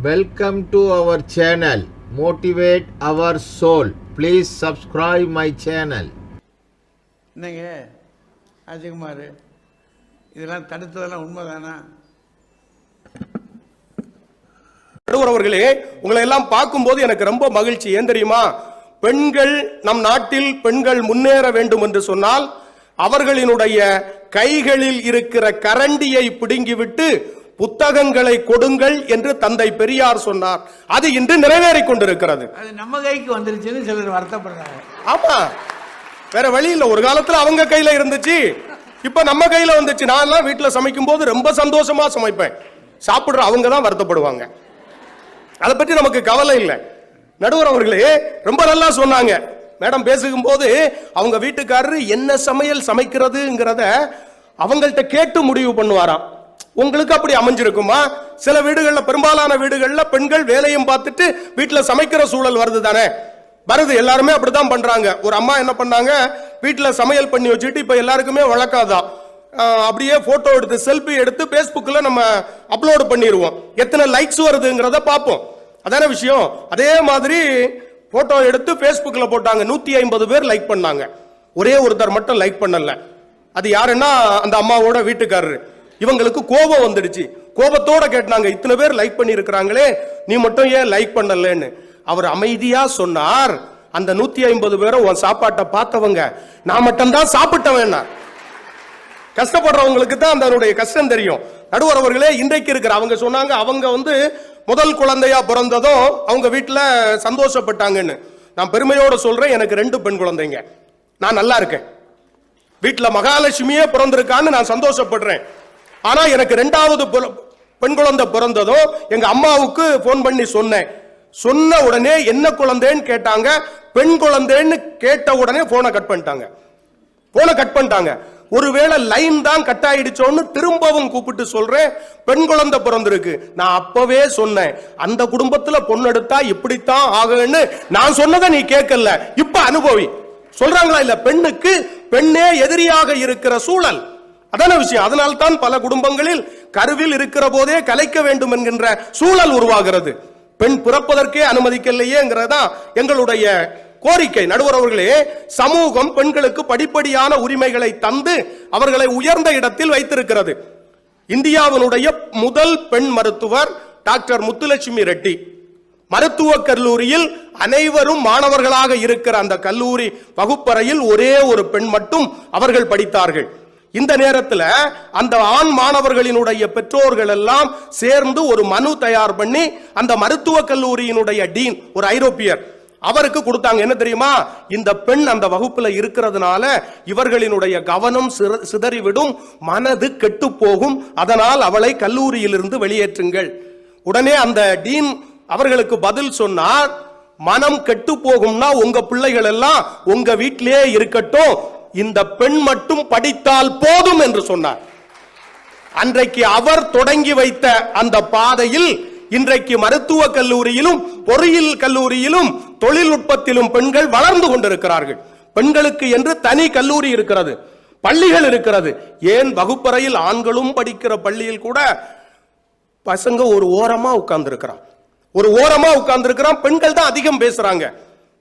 Welcome to our channel Motivate Our Soul. Please subscribe my channel. என்னங்க ராஜகுமார் இதெல்லாம் தடுத்ததெல்லாம் உண்மைதானா நடுவர் அவர்களே உங்களை எல்லாம் பார்க்கும்போது எனக்கு ரொம்ப மகிழ்ச்சி ஏன் தெரியுமா பெண்கள் நம் நாட்டில் பெண்கள் முன்னேற வேண்டும் என்று சொன்னால் அவர்களினுடைய கைகளில் இருக்கிற கரண்டியை பிடுங்கிவிட்டு புத்தகங்களை கொடுங்கள் என்று தந்தை பெரியார் சொன்னார். அது இன்று நிறைவேறிக் கொண்டிருக்கிறது. அது நம்ம கைக்கு வந்துருச்சுன்னு சிலர் வருத்தப்படுறாங்க. ஆமா. வேற வழி இல்ல. ஒரு காலத்துல அவங்க கையில இருந்துச்சு. இப்ப நம்ம கையில வந்துச்சு. நான் எல்லாம் வீட்டுல சமைக்கும் போது ரொம்ப சந்தோஷமா சமைப்பேன். சாப்பிடுற அவங்க தான் வருத்தப்படுவாங்க. அதை பற்றி நமக்கு கவலை இல்லை. நடுவர் அவர்களே ரொம்ப நல்லா சொன்னாங்க. மேடம் பேசுகும் போது அவங்க வீட்டுக்காரரு என்ன சமையல் சமைக்கிறதுங்கிறத அவங்கள்ட்ட கேட்டு முடிவு பண்ணுவாராம். உங்களுக்கு அப்படி அமைஞ்சிருக்குமா? சில வீடுகளில் பெரும்பாலான வீடுகளில் பெண்கள் வேலையும் பார்த்துட்டு வீட்டில் சமைக்கிற சூழல் வருது தானே. வருது எல்லாருமே அப்படிதான் பண்றாங்க. ஒரு அம்மா என்ன பண்ணாங்க? வீட்டில் சமையல் பண்ணி வச்சுட்டு இப்போ எல்லாருக்குமே வழக்காதான் அப்படியே போட்டோ எடுத்து செல்ஃபி எடுத்து ஃபேஸ்புக்கில் நம்ம அப்லோடு பண்ணிடுவோம் எத்தனை லைக்ஸ் வருதுங்கிறத பார்ப்போம். அதான விஷயம்? அதே மாதிரி போட்டோ எடுத்து ஃபேஸ்புக்கில் போட்டாங்க. நூற்றி ஐம்பது பேர் லைக் பண்ணாங்க. ஒரே ஒருத்தர் மட்டும் லைக் பண்ணல. அது யாருன்னா அந்த அம்மாவோட வீட்டுக்காரரு. இவங்களுக்கு கோபம் வந்துடுச்சு. கோபத்தோட கேட்டாங்க இத்தனை பேர் லைக் பண்ணி இருக்கிறாங்களே நீ மட்டும் ஏன் லைக் பண்ணலன்னு? அவர் அமைதியா சொன்னார். அந்த நூத்தி ஐம்பது பேரும் உன் சாப்பாட்டை பார்த்தவங்க நான் மட்டும்தான் சாப்பிட்டவன் கஷ்டப்படுறவங்களுக்கு தான் அதனுடைய கஷ்டம் தெரியும். நடுவர் அவர்களே இன்றைக்கு இருக்கிற அவங்க சொன்னாங்க அவங்க வந்து முதல் குழந்தையா பிறந்ததும் அவங்க வீட்டில் சந்தோஷப்பட்டாங்கன்னு. நான் பெருமையோட சொல்றேன் எனக்கு ரெண்டு பெண் குழந்தைங்க. நான் நல்லா இருக்கேன். வீட்டில் மகாலட்சுமியே பிறந்திருக்கான்னு நான் சந்தோஷப்படுறேன். ஆனா எனக்கு ரெண்டாவது பிற- பெண் குழந்தை பிறந்ததும் எங்க அம்மாவுக்கு போன் பண்ணி சொன்னேன். சொன்ன உடனே என்ன குழந்தைன்னு கேட்டாங்க. பெண் குழந்தைன்னு கேட்ட உடனே போனை கட் பண்ணிட்டாங்க. போனை கட் பண்ணிட்டாங்க. ஒருவேளை லைன் தான் கட் ஆயிடுச்சோன்னு திரும்பவும் கூப்பிட்டு சொல்றேன். பெண் குழந்தை பிறந்திருக்கு. நான் அப்பவே சொன்னேன். அந்த குடும்பத்துல பொண்ணு எடுத்தா இப்படித்தான் ஆகுன்னு நான் சொன்னதை நீ கேட்கல. இப்ப அனுபவி. சொல்றாங்களா இல்ல? பெண்ணுக்கு பெண்ணே எதிரியாக இருக்கிற சூழல். அதான விஷயம். அதனால் தான் பல குடும்பங்களில் கருவில் இருக்கிற போதே கலைக்க வேண்டும் என்கின்ற சூழல் உருவாகிறது. பெண் பிறப்பதற்கே அனுமதிக்கலையேங்கிறதா எங்களுடைய கோரிக்கை. நடுவர் அவர்களே சமூகம் பெண்களுக்கு படிப்படியான உரிமைகளை தந்து அவர்களை உயர்ந்த இடத்தில் வைத்திருக்கிறது. இந்தியாவினுடைய முதல் பெண் மருத்துவர் டாக்டர் முத்துலட்சுமி ரெட்டி. மருத்துவக் கல்லூரியில் அனைவரும் மாணவர்களாக இருக்கிற அந்த கல்லூரி வகுப்பறையில் ஒரே ஒரு பெண் மட்டும் அவர்கள் படித்தார்கள். இந்த நேரத்தில் அந்த ஆண் மாணவர்களினுடைய பெற்றோர்கள் எல்லாம் சேர்ந்து ஒரு மனு தயார் பண்ணி அந்த மருத்துவக் கல்லூரியினுடைய டீன் ஒரு ஐரோப்பியர் அவருக்கு கொடுத்தாங்க. என்ன தெரியுமா? இந்த பெண் அந்த வகுப்புல இருக்கிறதுனால இவர்களினுடைய கவனம் சிதறிவிடும் மனது கெட்டு போகும் அதனால் அவளை கல்லூரியிலிருந்து வெளியேற்றுங்கள். உடனே அந்த டீன் அவர்களுக்கு பதில் சொன்னார் மனம் கெட்டு போகும்னா உங்க பிள்ளைகள் எல்லாம் உங்க வீட்டிலேயே இருக்கட்டும். இந்த பெண் மட்டும் படித்தால் போதும் என்று சொன்னார். அன்றைக்கு அவர் தொடங்கி வைத்த அந்த பாதையில் இன்றைக்கு மருத்துவ கல்லூரியிலும் பொறியியல் கல்லூரியிலும் தொழில்நுட்பத்திலும் பெண்கள் வளர்ந்து கொண்டிருக்கிறார்கள். பெண்களுக்கு என்று தனி கல்லூரி இருக்கிறது பள்ளிகள் இருக்கிறது. ஏன் வகுப்பறையில் ஆண்களும் படிக்கிற பள்ளியில் கூட பசங்க ஒரு ஓரமா உட்கார்ந்து ஒரு ஓரமா உட்கார்ந்து பெண்கள் தான் அதிகம் பேசுறாங்க.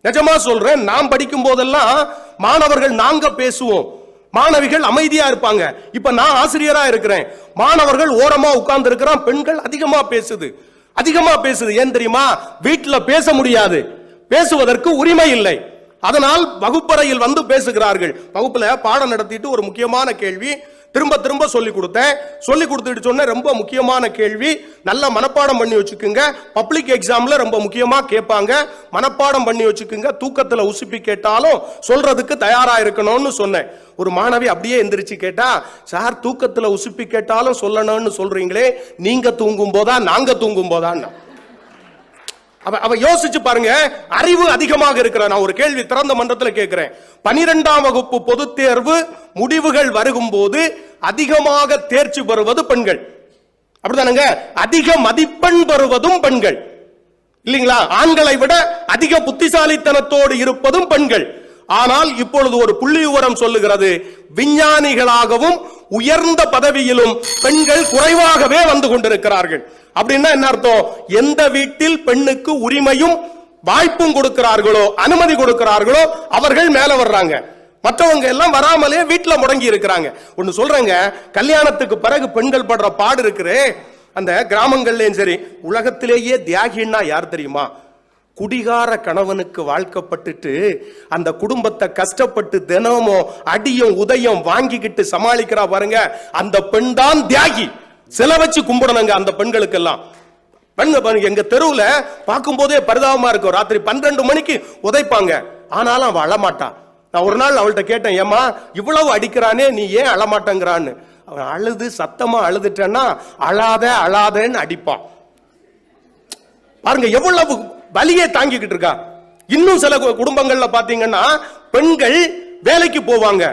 நிஜமா சொல்றேன் நாம் படிக்கும் போதெல்லாம் மாணவர்கள் நாங்க பேசுவோம். மாணவிகள் அமைதியா இருப்பாங்க. இப்ப நான் ஆசிரியரா இருக்கிறேன். மாணவர்கள் ஓரமா உட்கார்ந்து இருக்கிறான் பெண்கள் அதிகமா பேசுது. அதிகமா பேசுது. ஏன் தெரியுமா? வீட்டுல பேச முடியாது. பேசுவதற்கு உரிமை இல்லை. அதனால் வகுப்பறையில் வந்து பேசுகிறார்கள். வகுப்புல பாடம் நடத்திட்டு ஒரு முக்கியமான கேள்வி திரும்ப திரும்ப சொல்லி கொடுத்தேன். சொல்லி கொடுத்துட்டு சொன்ன ரொம்ப முக்கியமான கேள்வி நல்லா மனப்பாடம் பண்ணி வச்சுக்குங்க. பப்ளிக் எக்ஸாம்ல ரொம்ப முக்கியமா கேட்பாங்க. மனப்பாடம் பண்ணி வச்சுக்குங்க. தூக்கத்துல உசுப்பி கேட்டாலும் சொல்றதுக்கு தயாரா இருக்கணும்னு சொன்னேன். ஒரு மாணவி அப்படியே எந்திரிச்சு கேட்டா சார் தூக்கத்துல உசுப்பி கேட்டாலும் சொல்லணும்னு சொல்றீங்களே. நீங்க தூங்கும் போதா நாங்க தூங்கும் போதான்னு அவ அவ யோசிச்சு பாருங்க அறிவு அதிகமாக இருக்கிற நான் ஒரு கேள்வி திறந்த மன்றத்தில் கேட்கிறேன் பனிரெண்டாம் வகுப்பு பொது தேர்வு முடிவுகள் வருகும் போது அதிகமாக தேர்ச்சி பெறுவது பெண்கள். அப்படிதானுங்க? அதிக மதிப்பெண் பெறுவதும் பெண்கள். இல்லைங்களா? ஆண்களை விட அதிக புத்திசாலித்தனத்தோடு இருப்பதும் பெண்கள். ஆனால் இப்பொழுது ஒரு புள்ளி விவரம் சொல்லுகிறது. விஞ்ஞானிகளாகவும் உயர்ந்த பதவியிலும் பெண்கள் குறைவாகவே வந்து கொண்டிருக்கிறார்கள். அப்படின்னா என்ன அர்த்தம்? எந்த வீட்டில் பெண்ணுக்கு உரிமையும் வாய்ப்பும் கொடுக்கிறார்களோ அனுமதி கொடுக்கிறார்களோ அவர்கள் மேல வர்றாங்க. மற்றவங்க எல்லாம் வராமலே வீட்டுல முடங்கி இருக்கிறாங்க. ஒன்னு சொல்றேங்க கல்யாணத்துக்கு பிறகு பெண்கள் படுற பாடு இருக்குறே அந்த கிராமங்கள்லயும் சரி உலகத்திலேயே தியாகின்னா யார் தெரியுமா? குடிகார கணவனுக்கு வாழ்க்கப்பட்டுட்டு அந்த குடும்பத்தை கஷ்டப்பட்டு தினமும் அடியும் உதயம் வாங்கிக்கிட்டு சமாளிக்கிறா பாருங்க அந்த பெண் தான் தியாகி. சில வச்சு கும்பிடணுங்க அந்த பெண்களுக்கெல்லாம். பெண்கள் பாருங்க எங்க தெருவில் பார்க்கும் போதே பரிதாபமா இருக்கும். ராத்திரி பன்னிரண்டு மணிக்கு உதைப்பாங்க. ஆனாலும் அவள் அழமாட்டான் நான் ஒரு நாள் அவள்கிட்ட கேட்டேன் ஏமா இவ்வளவு அடிக்கிறானே நீ ஏன் அழமாட்டேங்கிறான்னு? அவன் அழுது சத்தமா அழுதுட்டேன்னா அழாத அழாதன்னு அடிப்பான். பாருங்க எவ்வளவு வலியை தாங்கிக்கிட்டு இருக்கா. இன்னும் சில குடும்பங்கள்ல பாத்தீங்கன்னா பெண்கள் வேலைக்கு போவாங்க.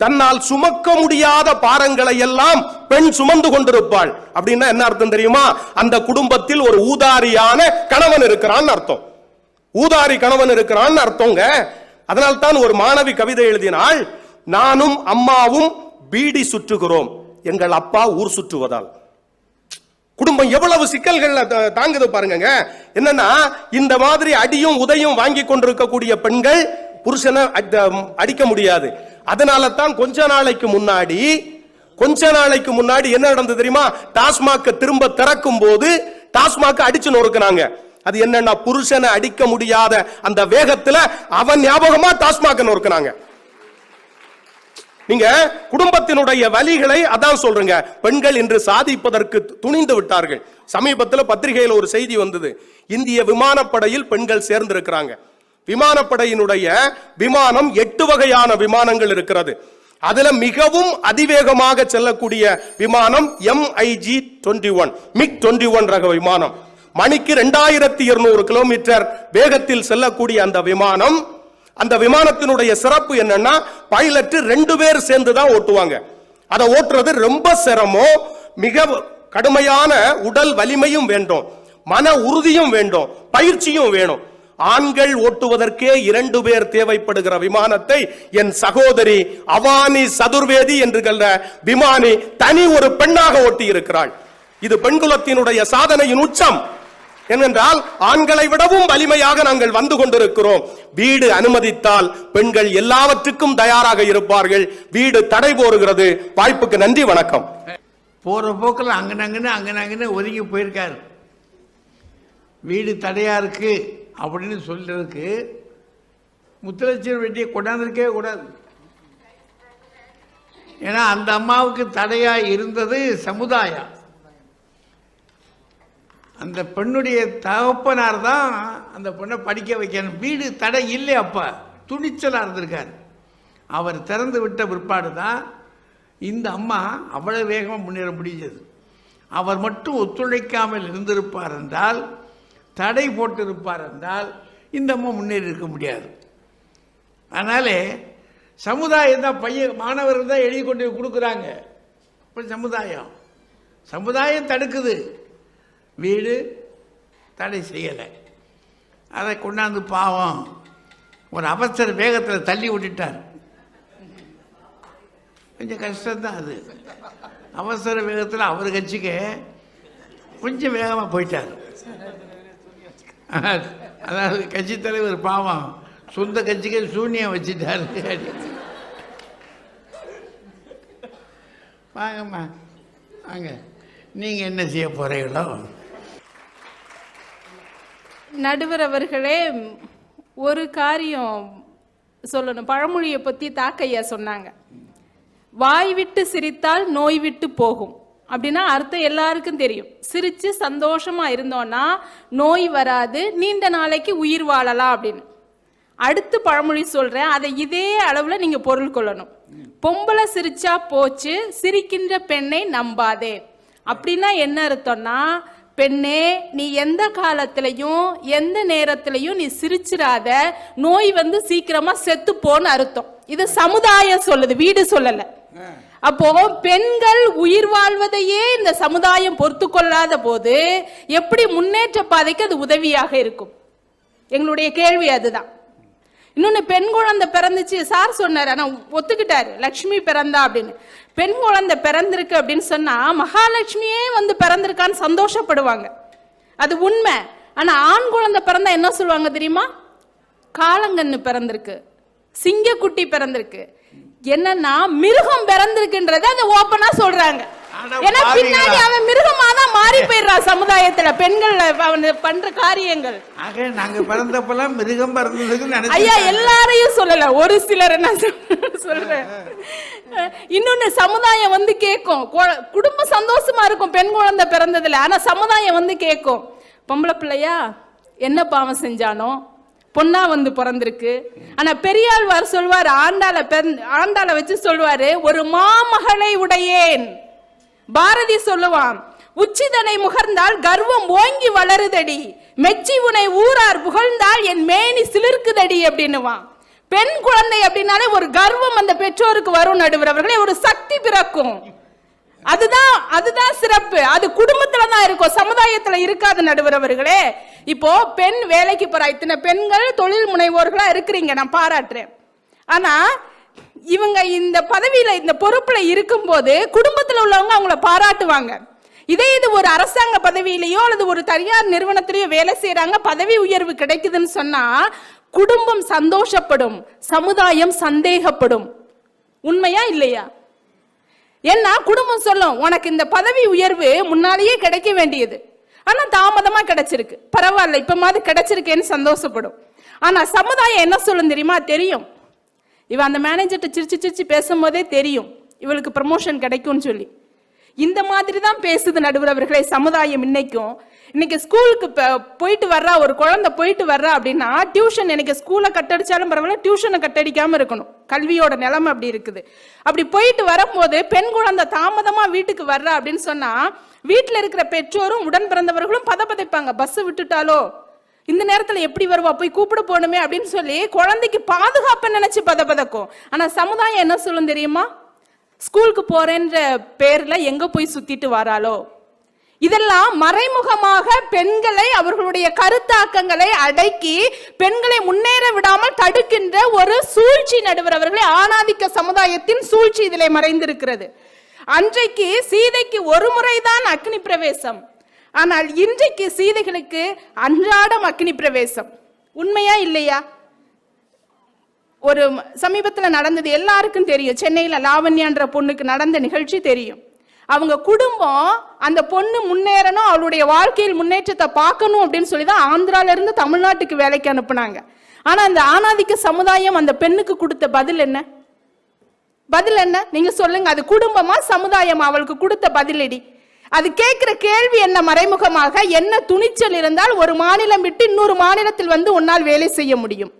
தன்னால் சுமக்க முடியாத பாரங்களை எல்லாம் பெண் சுமந்து கொண்டிருப்பாள். அப்படின்னா என்ன அர்த்தம் தெரியுமா? அந்த குடும்பத்தில் ஒரு ஊதாரியான கணவன் இருக்கிறான்னு அர்த்தம். ஊதாரி கணவன் இருக்கிறான்னு அர்த்தங்க. அதனால் தான் ஒரு மாணவி கவிதை எழுதினாள் நானும் அம்மாவும் பீடி சுற்றுகிறோம். எங்கள் அப்பா ஊர் சுற்றுவதால். குடும்பம் எவ்வளவு சிக்கல்கள்ல த- தாங்குது பாருங்க என்னன்னா இந்த மாதிரி அடியும் உதையும் வாங்கி கொண்டிருக்கக்கூடிய பெண்கள் புருஷனை அடிக்க முடியாது. அதனால தான் கொஞ்ச நாளைக்கு முன்னாடி கொஞ்ச நாளைக்கு முன்னாடி என்ன நடந்தது தெரியுமா? டாஸ்மாக திரும்ப திறக்கும் போது டாஸ்மாக அடிச்சு நொறுக்குனாங்க. அது என்னன்னா புருஷனை அடிக்க முடியாத அந்த வேகத்துல அவன் ஞாபகமா டாஸ்மாக நொறுக்குனாங்க. நீங்க குடும்பத்தினுடைய வழிகளை அதான் சொல்றேங்க. பெண்கள் இன்று சாதிப்பதற்கு துணிந்து விட்டார்கள். சமீபத்தில் பத்திரிகையில் ஒரு செய்தி வந்தது. இந்திய விமானப்படையில் பெண்கள் சேர்ந்திருக்கிறாங்க. விமானப்படையினுடைய விமானம் எட்டு வகையான விமானங்கள் இருக்கிறது. அதுல மிகவும் அதிவேகமாக செல்லக்கூடிய விமானம் MIG twenty one MiG twenty one ரக விமானம். மணிக்கு ரெண்டாயிரத்தி இருநூறு கிலோமீட்டர் வேகத்தில் செல்லக்கூடிய அந்த விமானம் அந்த விமானத்தினுடைய சிறப்பு என்னன்னா பைலட் ரெண்டு பேர் சேர்ந்து தான் ஓட்டுவாங்க. அதை ஓட்டுறது ரொம்ப சிரமம் மிக கடுமையான உடல் வலிமையும் வேண்டும் மன உறுதியும் வேண்டும் பயிற்சியும் வேணும். ஆண்கள் ஓட்டுவதற்கே இரண்டு பேர் தேவைப்படுகிற விமானத்தை என் சகோதரி அவானி சதுர்வேதி என்று விமானி தனி ஒரு பெண்ணாக ஓட்டி இருக்கிறாள் இது பெண்குலத்தினுடைய சாதனையின் உச்சம். ஏனென்றால் ஆண்களை விடவும் வலிமையாக நாங்கள் வந்து கொண்டிருக்கிறோம். வீடு அனுமதித்தால் பெண்கள் எல்லாவற்றுக்கும் தயாராக இருப்பார்கள். வீடு தடை போறுகிறது வாய்ப்புக்கு நன்றி வணக்கம். போற போக்கில் அங்கன அங்கன்னு ஒதுங்கி போயிருக்காரு. வீடு தடையா இருக்கு. அப்படின்னு சொல்றதுக்கு முத்துலட்சுமி வெட்டியை கொண்டாந்துருக்கவே கூடாது. ஏன்னா அந்த அம்மாவுக்கு தடையா இருந்தது சமுதாயம். அந்த பெண்ணுடைய தகப்பனார் தான் அந்த பொண்ணை படிக்க வைக்கணும். வீடு தடை இல்லை அப்பா. துணிச்சலாக இருந்திருக்காரு. அவர் திறந்து விட்ட பிற்பாடு தான் இந்த அம்மா அவ்வளவு வேகமாக முன்னேற முடிஞ்சது. அவர் மட்டும் ஒத்துழைக்காமல் இருந்திருப்பார் என்றால் தடை போட்டிருப்பார் என்றால் இந்த அம்மா முன்னேறி இருக்க முடியாது. அதனாலே சமுதாயம் தான் பையன் மாணவர்கள் தான் எழுதி கொண்டு போய் கொடுக்குறாங்க. இப்போ சமுதாயம். சமுதாயம் தடுக்குது. வீடு தடை செய்யலை. அதை கொண்டாந்து பாவம். ஒரு அவசர வேகத்தில் தள்ளி விட்டுட்டார். கொஞ்சம் கஷ்டம்தான் அது. அவசர வேகத்தில் அவர் கட்சிக்கு கொஞ்சம் வேகமாக போயிட்டார். அதாவது கட்சி தலைவர் பாவம். சொந்த கட்சிக்கு சூன்யம் வச்சுட்டாரு. வாங்கம்மா. வாங்க. நீங்கள் என்ன செய்ய போகிறீங்களோ நடுவர் அவர்களே ஒரு காரியம் சொல்லணும். பழமொழியை பற்றி தாக்கையா சொன்னாங்க. வாய் விட்டு சிரித்தால் நோய் விட்டு போகும். அப்படின்னா அர்த்தம் எல்லாருக்கும் தெரியும். சிரிச்சு சந்தோஷமா இருந்தோம்னா நோய் வராது நீண்ட நாளைக்கு உயிர் வாழலாம் அப்படின்னு. அடுத்து பழமொழி சொல்றேன். அதை இதே அளவுல நீங்க பொருள் கொள்ளணும். பொம்பளை சிரிச்சா போச்சு சிரிக்கின்ற பெண்ணை நம்பாதே. அப்படின்னா என்ன அர்த்தம்னா பெண்ணே நீ எந்த காலத்திலையும் எந்த நேரத்திலையும் நீ சிரிச்சிடாத நோய் வந்து சீக்கிரமா செத்து போன்னு அர்த்தம். இது சமுதாயம் சொல்லுது வீடு சொல்லலை. அப்போ பெண்கள் உயிர் வாழ்வதையே இந்த சமுதாயம் பொறுத்து கொள்ளாத போது எப்படி முன்னேற்ற பாதைக்கு அது உதவியாக இருக்கும்? எங்களுடைய கேள்வி அதுதான். இன்னொன்னு பெண் குழந்தை பிறந்துச்சு சார் சொன்னார் ஆனால் ஒத்துக்கிட்டாரு லக்ஷ்மி பிறந்தா அப்படின்னு. பெண் குழந்தை பிறந்திருக்கு அப்படின்னு சொன்னா மகாலட்சுமியே வந்து பிறந்திருக்கான்னு சந்தோஷப்படுவாங்க. அது உண்மை. ஆனா ஆண் குழந்தை பிறந்தா என்ன சொல்லுவாங்க தெரியுமா? காளங்கன்னு பிறந்திருக்கு சிங்கக்குட்டி பிறந்திருக்கு. என்னன்னா மிருகம் பிறந்திருக்குன்றத அந்த ஓப்பனா சொல்றாங்க. ஏன்னா. பின்னாடி அவன் மிருகமா தான் மாறி போயிடுறான் சமுதாயத்துல. பெண்கள் அவன் பண்ற காரியங்கள். ஆக நாங்க பிறந்தப்பெல்லாம் மிருகம் பிறந்ததுக்கு ஐயா எல்லாரையும் சொல்லல. ஒரு சிலர் நான் சொல்~ சொல்றேன். இன்னொன்னு சமுதாயம் வந்து கேட்கும். குடும்பம் சந்தோஷமா இருக்கும் பெண் குழந்தை பிறந்ததுல. ஆனா சமுதாயம் வந்து கேட்கும். பொம்பளை பிள்ளையா என்ன பாவம் செஞ்சானோ? பொண்ணா வந்து பிறந்திருக்கு. ஆனா பெரியாழ்வார் சொல்வார் ஆண்டாள பிறந்த ஆண்டாள வச்சு சொல்வாரு ஒரு மாமகளை உடையேன். பாரதி சொல்லுவான் உச்சிதனை முகர்ந்தால் கர்வம் ஓங்கி வளருதடி. மெச்சி உனை ஊரார் புகழ்ந்தால் என் மேனி சிலிர்க்குதடி அப்படின்னுவான். பெண் குழந்தை அப்படின்னாலே ஒரு கர்வம் அந்த பெற்றோருக்கு வரும் நடுவர் அவர்களே ஒரு சக்தி பிறக்கும். அதுதான் அதுதான் சிறப்பு. அது குடும்பத்துல தான் இருக்கும் சமுதாயத்துல இருக்காது நடுவர் அவர்களே இப்போ பெண் வேலைக்கு போறா. இத்தனை பெண்கள் தொழில் முனைவோர்களா இருக்கிறீங்க நான் பாராட்டுறேன். ஆனா இவங்க இந்த பதவியில இந்த பொறுப்புல இருக்கும்போது குடும்பத்துல உள்ளவங்க அவங்கள பாராட்டுவாங்க. இதே இது ஒரு அரசாங்க பதவியிலேயோ அல்லது ஒரு தனியார் நிறுவனத்திலேயோ வேலை செய்யறாங்க பதவி உயர்வு கிடைக்குதுன்னு சொன்னா குடும்பம் சந்தோஷப்படும் சமுதாயம் சந்தேகப்படும். உண்மையா இல்லையா? ஏன்னா குடும்பம் சொல்லும் உனக்கு இந்த பதவி உயர்வு முன்னாலேயே கிடைக்க வேண்டியது. ஆனால் தாமதமாக கிடைச்சிருக்கு. பரவாயில்ல இப்போ மாதிரி கிடைச்சிருக்கேன்னு சந்தோஷப்படும். ஆனால் சமுதாயம் என்ன சொல்லும் தெரியுமா? தெரியும். இவ அந்த மேனேஜர்கிட்ட சிரிச்சு சிரிச்சு பேசும்போதே தெரியும். இவளுக்கு ப்ரமோஷன் கிடைக்கும்னு சொல்லி. இந்த மாதிரி தான் பேசுது நடுவர் அவர்களை சமுதாயம் இன்னைக்கும். இன்னைக்கு ஸ்கூலுக்கு போயிட்டு வர்றா ஒரு குழந்தை போயிட்டு வர்றா அப்படின்னா டியூஷன் எனக்கு ஸ்கூலை கட்டடிச்சாலும் பரவாயில்ல டியூஷனை கட்டடிக்காமல் இருக்கணும். கல்வியோட நிலைமை அப்படி இருக்குது. அப்படி போயிட்டு வரும்போது பெண் குழந்தை தாமதமாக வீட்டுக்கு வர்றா அப்படின்னு சொன்னால் வீட்டில் இருக்கிற பெற்றோரும் உடன் பிறந்தவர்களும் பதபதைப்பாங்க பஸ் விட்டுட்டாலோ? இந்த நேரத்தில் எப்படி வருவா? போய் கூப்பிட போகணுமே அப்படின்னு சொல்லி குழந்தைக்கு பாதுகாப்பை நினைச்சு பதபதக்கும் ஆனால் சமுதாயம் என்ன சொல்லும் தெரியுமா? ஸ்கூலுக்கு போறேன்ற பேர்ல எங்க போய் சுத்திட்டு வராளோ? இதெல்லாம் மறைமுகமாக பெண்களை அவர்களுடைய கருத்தாக்கங்களை அடக்கி பெண்களை முன்னேற விடாமல் தடுக்கின்ற ஒரு சூழ்ச்சி நடுவர் அவர்களே ஆணாதிக்க சமுதாயத்தின் சூழ்ச்சி இதிலே மறைந்திருக்கிறது. அன்றைக்கு சீதைக்கு ஒரு முறைதான் அக்னி பிரவேசம். ஆனால் இன்றைக்கு சீதைகளுக்கு அன்றாடம் அக்னி பிரவேசம். உண்மையா இல்லையா? ஒரு சமீபத்தில் நடந்தது எல்லாருக்கும் தெரியும். சென்னையில் லாவண்யான்ற பொண்ணுக்கு நடந்த நிகழ்ச்சி தெரியும். அவங்க குடும்பம் அந்த பொண்ணு முன்னேறணும் அவளுடைய வாழ்க்கையில் முன்னேற்றத்தை பார்க்கணும் அப்படின்னு சொல்லி தான் ஆந்திராலேருந்து தமிழ்நாட்டுக்கு வேலைக்கு அனுப்புனாங்க. ஆனால் அந்த ஆணாதிக்க சமுதாயம் அந்த பெண்ணுக்கு கொடுத்த பதில் என்ன? பதில் என்ன? நீங்க சொல்லுங்க. அது குடும்பமா சமுதாயமா? அவளுக்கு கொடுத்த பதிலடி அது கேட்கிற கேள்வி என்ன மறைமுகமாக? என்ன துணிச்சல் இருந்தால் ஒரு மாநிலம் விட்டு இன்னொரு மாநிலத்தில் வந்து உன்னால் வேலை செய்ய முடியும்.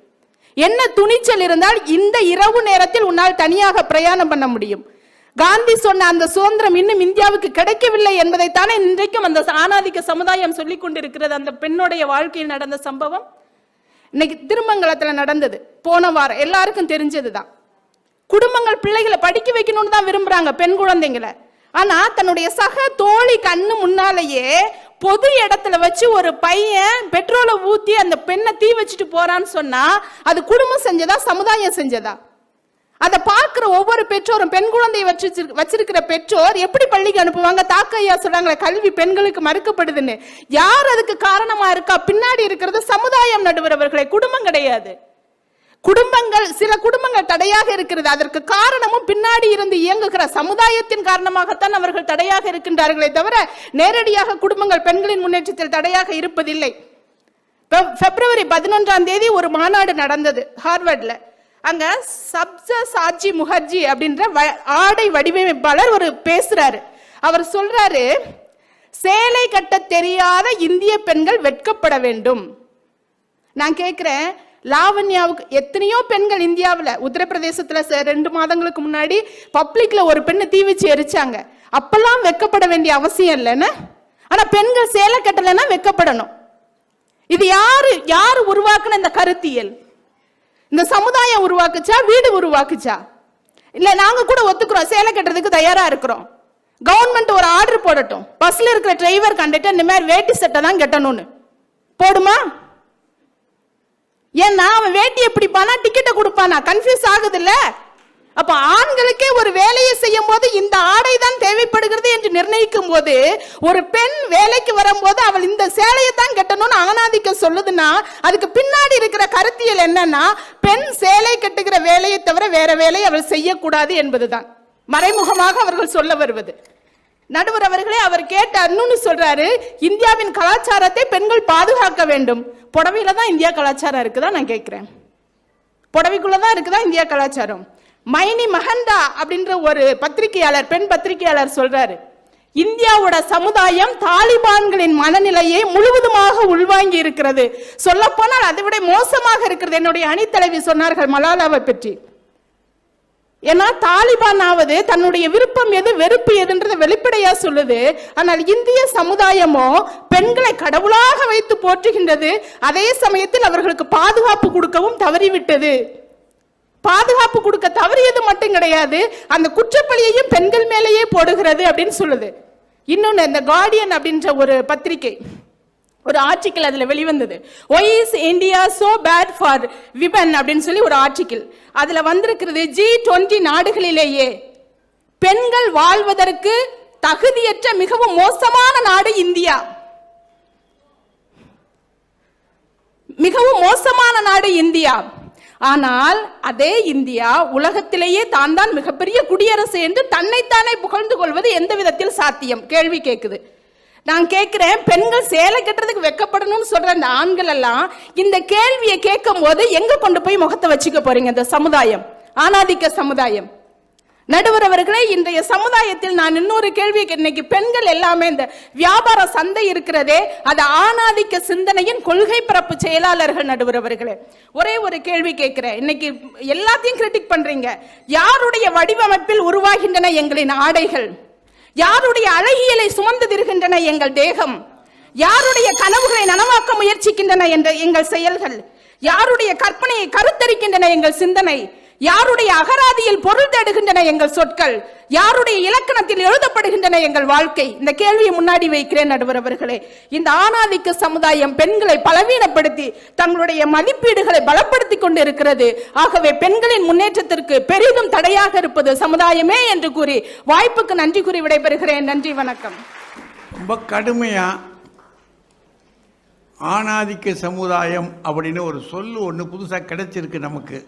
என்ன துணிச்சல் இருந்தால் இந்த இரவு நேரத்தில் உன்னால் தனியாக பிரயாணம் பண்ண முடியும். காந்தி சொன்ன அந்த சுதந்திரம் இன்னும் இந்தியாவுக்கு கிடைக்கவில்லை என்பதைத்தானே இன்றைக்கும் அந்த ஆணாதிக்க சமுதாயம் சொல்லிக் கொண்டிருக்கிறது அந்த பெண்ணுடைய வாழ்க்கையில் நடந்த சம்பவம்? இன்னைக்கு திருமங்கலத்துல நடந்தது. போன வாரம் எல்லாருக்கும் தெரிஞ்சதுதான். குடும்பங்கள் பிள்ளைகளை படிக்க வைக்கணும்னு தான் விரும்புறாங்க பெண் குழந்தைங்களை. ஆனா தன்னுடைய சக தோழி கண்ணு முன்னாலேயே பொது இடத்துல வச்சு ஒரு பையன் பெட்ரோலை ஊத்தி அந்த பெண்ணை தீ வச்சுட்டு போறான்னு சொன்னா அது குடும்பம் செஞ்சதா சமுதாயம் செஞ்சதா? அதை பார்க்குற ஒவ்வொரு பெற்றோரும் பெண் குழந்தையை வச்சு வச்சிருக்கிற பெற்றோர் எப்படி பள்ளிக்கு அனுப்புவாங்க? தாக்கையா சொல்றாங்களே கல்வி பெண்களுக்கு மறுக்கப்படுதுன்னு. யார் அதுக்கு காரணமா இருக்கா? பின்னாடி இருக்கிறது சமுதாயம் நடுவரவர்களை குடும்பம் கிடையாது. குடும்பங்கள் சில குடும்பங்கள் தடையாக இருக்கிறது. அதற்கு காரணமும் பின்னாடி இருந்து இயங்குகிற சமுதாயத்தின் காரணமாகத்தான் அவர்கள் தடையாக இருக்கின்றார்களே தவிர நேரடியாக குடும்பங்கள் பெண்களின் முன்னேற்றத்தில் தடையாக இருப்பதில்லை. பிப்ரவரி பதினொன்றாம் தேதி ஒரு மாநாடு நடந்தது ஹார்வர்டில். அங்க சப்ஜ சாட்சி முகர்ஜி அப்படின்ற வ- ஆடை வடிவமைப்பாளர் ஒரு பேசுறாரு. அவர் சொல்றாரு சேலை கட்ட தெரியாத இந்திய பெண்கள் வெட்கப்பட வேண்டும். நான் கேட்கிறேன் லாவண்யாவுக்கு எத்தனையோ பெண்கள் இந்தியாவில் உத்தரப்பிரதேசத்தில் ரெண்டு மாதங்களுக்கு முன்னாடி பப்ளிக்ல ஒரு பெண்ணை தீ வச்சு எரிச்சாங்க. அப்பெல்லாம் வெக்கப்பட வேண்டிய அவசியம் இல்லைன்னு. ஆனால் பெண்கள் சேலை கட்டலைன்னா வெக்கப்படணும் இது யாரு யாரு உருவாக்குன இந்த கருத்தியல்? இந்த சமுதாயம் உருவாக்குச்சா வீடு உருவாக்குச்சா? இல்ல நாங்க கூட ஒத்துக்கிறோம் சேலை கட்டுறதுக்கு தயாரா இருக்கிறோம். கவர்மெண்ட் ஒரு ஆர்டர் போடட்டும். பஸ்ல இருக்கிற டிரைவர் கண்டுட்டு இந்த மாதிரி வேட்டி சட்டை தான் கட்டணும்னு. போடுமா? ஏன்னா அவன் வேட்டி பிடிப்பானா டிக்கெட்டை கொடுப்பானா? கன்ஃபியூஸ் ஆகுதுல்ல? அப்ப ஆண்களுக்கே ஒரு வேலையை செய்யும் போது இந்த ஆடை தான் தேவைப்படுகிறது என்று நிர்ணயிக்கும் போது ஒரு பெண் வேலைக்கு வரும்போது அவள் இந்த சேலையை தான் கட்டணும்னு ஆணாதிக்கம் சொல்லுதுன்னா அதுக்கு பின்னாடி இருக்கிற கருத்தியல் என்னன்னா பெண் சேலை கட்டுகிற வேலையை தவிர வேற வேலையை அவள் செய்யக்கூடாது என்பதுதான். மறைமுகமாக அவர்கள் சொல்ல வருவது. நடுவர் அவர்களே அவர் கேட்ட அன்னுன்னு சொல்றாரு இந்தியாவின் கலாச்சாரத்தை பெண்கள் பாதுகாக்க வேண்டும். புடவையில தான் இந்தியா கலாச்சாரம் இருக்குதா நான் கேட்கிறேன். புடவைக்குள்ள தான் இருக்குதா இந்தியா கலாச்சாரம்? மைனி மஹந்தா அப்படின்ற ஒரு பத்திரிகையாளர் பெண் பத்திரிகையாளர் சொல்றாரு. இந்தியாவோட சமுதாயம் தாலிபான்களின் மனநிலையை முழுவதுமாக உள்வாங்கி இருக்கிறது. சொல்ல போனால் அதை விட மோசமாக இருக்கிறது. என்னுடைய அணித்தலைவி சொன்னார்கள் மலாலாவை பற்றி. ஏன்னா தாலிபான் ஆவது தன்னுடைய விருப்பம் எது வெறுப்பு எதுன்றத வெளிப்படையா சொல்லுது. ஆனால் இந்திய சமுதாயமோ பெண்களை கடவுளாக வைத்து போற்றுகின்றது. அதே சமயத்தில் அவர்களுக்கு பாதுகாப்பு கொடுக்கவும் தவறிவிட்டது. பாதுகாப்பு கொடுக்க தவறியது மட்டும் கிடையாது அந்த குற்றப்பழியையும் பெண்கள் மேலேயே போடுகிறது அப்படின்னு சொல்லுது. இன்னொன்று இந்த கார்டியன் அப்படின்ற ஒரு பத்திரிகை ஒரு ஆர்டிக்கிள் அதில் வெளிவந்தது. Why is India so bad for women அப்படின்னு சொல்லி ஒரு ஆர்டிக்கிள். அதில் வந்திருக்கிறது ஜி டுவெண்ட்டி நாடுகளிலேயே பெண்கள் வாழ்வதற்கு தகுதியற்ற மிகவும் மோசமான நாடு இந்தியா. மிகவும் மோசமான நாடு இந்தியா. ஆனால் அதே இந்தியா உலகத்திலேயே தான் தான் மிகப்பெரிய குடியரசு என்று தன்னைத்தானே புகழ்ந்து கொள்வது எந்த விதத்தில் சாத்தியம்? கேள்வி கேட்குது நான் கேட்குறேன் பெண்கள் சேலை கட்டுறதுக்கு வெக்கப்படணும்னு சொல்ற அந்த ஆண்கள் எல்லாம் இந்த கேள்வியை கேட்கும் போது எங்க கொண்டு போய் முகத்தை வச்சுக்க போறீங்க இந்த சமுதாயம்? ஆணாதிக்க சமுதாயம். நடுவர் அவர்களே இன்றைய சமுதாயத்தில் நான் இன்னொரு கேள்வி இன்னைக்கு பெண்கள் எல்லாமே இந்த வியாபார சந்தை இருக்கிறதே அது ஆணாதிக்க சிந்தனையின் கொள்கை பரப்பு செயலாளர்கள் நடுவர் அவர்களே ஒரே ஒரு கேள்வி கேட்கிறேன். இன்னைக்கு எல்லாத்தையும் கிரிட்டிக் பண்றீங்க. யாருடைய வடிவமைப்பில் உருவாகின்றன எங்களின் ஆடைகள்? யாருடைய அழகியலை சுமந்து திருகின்றன எங்கள் தேகம்? யாருடைய கனவுகளை நனவாக்க முயற்சிக்கின்றன என்ற எங்கள் செயல்கள்? யாருடைய கற்பனையை கருத்தரிக்கின்றன எங்கள் சிந்தனை? யாருடைய அகராதியில் எழுதப்படுகின்றன எங்கள் சொற்கள். யாருடைய இலக்கணத்தில் எழுதப்படுகின்றன எங்கள் வாழ்க்கை? இந்த கேள்வியை முன்னாடி வைக்கிறேன் நடுவர் அவர்களே. இந்த ஆணாதிக்க சமுதாயம் பெண்களை பலவீனப்படுத்தி தங்களுடைய மதிப்பீடுகளை பலப்படுத்தி கொண்டு இருக்கிறது ஆகவே பெண்களின் முன்னேற்றத்திற்கு பெரிதும் தடையாக இருப்பது சமுதாயமே என்று கூறி வாய்ப்புக்கு நன்றி கூறி விடைபெறுகிறேன். நன்றி வணக்கம். ரொம்ப கடுமையா ஆணாதிக்க சமுதாயம் அப்படின்னு ஒரு சொல்லு ஒன்று புதுசாக கிடைச்சிருக்கு நமக்கு.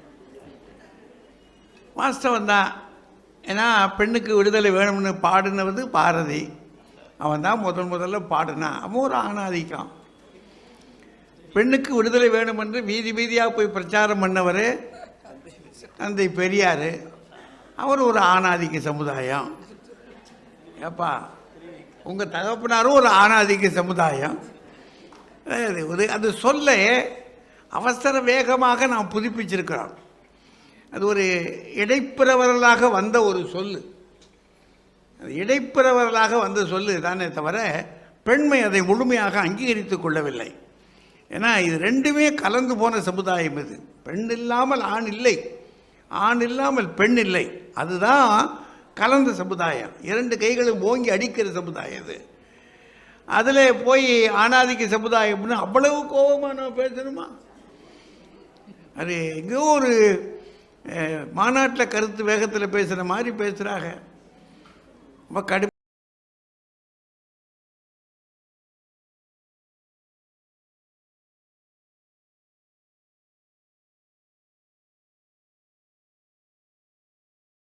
வாஸ்தவம் தான். ஏன்னா பெண்ணுக்கு விடுதலை வேணும்னு பாடினது பாரதி. அவன் தான் முதன் முதல்ல பாடினான் அவன் ஒரு ஆணாதிக்கம். பெண்ணுக்கு விடுதலை வேணும் என்று வீதி வீதியாக போய் பிரச்சாரம் பண்ணவர் தந்தை பெரியார். அவர் ஒரு ஆணாதிக்க சமுதாயம். ஏப்பா உங்கள் தகப்பனாரும் ஒரு ஆணாதிக்க சமுதாயம். அது ஒரு அது சொல்ல அவசர வேகமாக நாம் புதுப்பிச்சிருக்கிறோம். அது ஒரு இடைப்பிறவர்களாக வந்த ஒரு சொல்லு. அது இடைப்பிரவரலாக வந்த சொல்லு தானே தவிர பெண்மை அதை முழுமையாக அங்கீகரித்து கொள்ளவில்லை. ஏன்னா இது ரெண்டுமே கலந்து போன சமுதாயம் இது. பெண் இல்லாமல் ஆண் இல்லை. ஆண் இல்லாமல் பெண் இல்லை. அதுதான் கலந்த சமுதாயம். இரண்டு கைகளும் ஓங்கி அடிக்கிற சமுதாயம் இது. அதில் போய் ஆணாதிக்க சமுதாயம்னு அவ்வளவு கோபமாக நம்ம பேசணுமா? அது எங்கேயோ ஒரு மாநாட்டில் கருத்து வேகத்தில் பேசுகிற மாதிரி பேசுகிறாங்க ரொம்ப கடு